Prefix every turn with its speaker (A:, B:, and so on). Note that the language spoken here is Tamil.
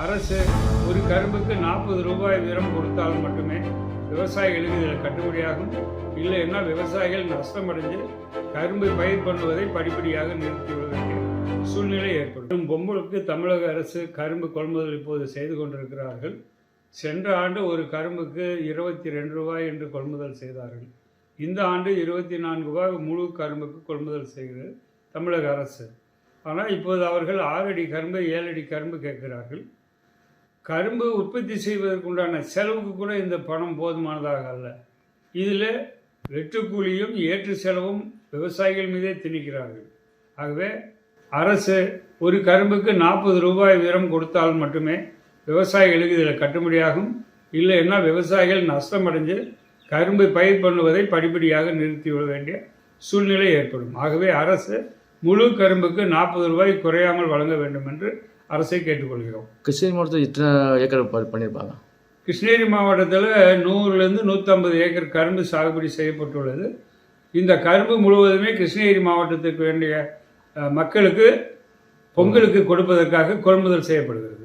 A: அரசு ஒரு கரும்புக்கு நாற்பது ரூபாய் வீதம் கொடுத்தால் மட்டுமே விவசாயிகளுக்கு இதில் கட்டுப்படியாகும். இல்லைன்னா விவசாயிகள் நஷ்டமடைஞ்சு கரும்பு பயிர் பண்ணுவதை படிப்படியாக நிறுத்துவதற்கு சூழ்நிலை ஏற்படும். பொம்பளுக்கு தமிழக அரசு கரும்பு கொள்முதல் இப்போது செய்து கொண்டிருக்கிறார்கள். சென்ற ஆண்டு ஒரு கரும்புக்கு இருபத்தி ரெண்டு ரூபாய் என்று கொள்முதல் செய்தார்கள். இந்த ஆண்டு இருபத்தி நான்கு ரூபாய் முழு கரும்புக்கு கொள்முதல் செய்கிறது தமிழக அரசு. ஆனால் இப்போது அவர்கள் ஆறு அடி கரும்பு ஏழு அடி கரும்பு கேட்கிறார்கள். கரும்பு உற்பத்தி செய்வதற்குண்டான செலவுக்கு கூட இந்த பணம் போதுமானதாக அல்ல. இதில் வெட்டுக்கூலியும் ஏற்று செலவும் விவசாயிகள் மீதே திணிக்கிறார்கள். ஆகவே அரசு ஒரு கரும்புக்கு நாற்பது ரூபாய் வீதம் கொடுத்தால் மட்டுமே விவசாயிகளுக்கு இதில் கட்டுப்படியாகும். இல்லைன்னா விவசாயிகள் நஷ்டமடைஞ்சு கரும்பை பயிர் பண்ணுவதை படிப்படியாக நிறுத்திவிட வேண்டிய சூழ்நிலை ஏற்படும். ஆகவே அரசு முழு கரும்புக்கு நாற்பது ரூபாய் குறையாமல் வழங்க வேண்டும் என்று அரசை கேட்டுக்கொள்கிறோம்.
B: கிருஷ்ணகிரி மாவட்டத்தில் இத்தனை ஏக்கர் பண்ணியிருப்பாங்க
A: கிருஷ்ணகிரி மாவட்டத்தில் நூறுலேருந்து நூற்றம்பது ஏக்கர் கரும்பு சாகுபடி செய்யப்பட்டுள்ளது. இந்த கரும்பு முழுவதுமே கிருஷ்ணகிரி மாவட்டத்துக்கு வேண்டிய மக்களுக்கு பொங்கலுக்கு கொடுப்பதற்காக கொள்முதல் செய்யப்படுகிறது.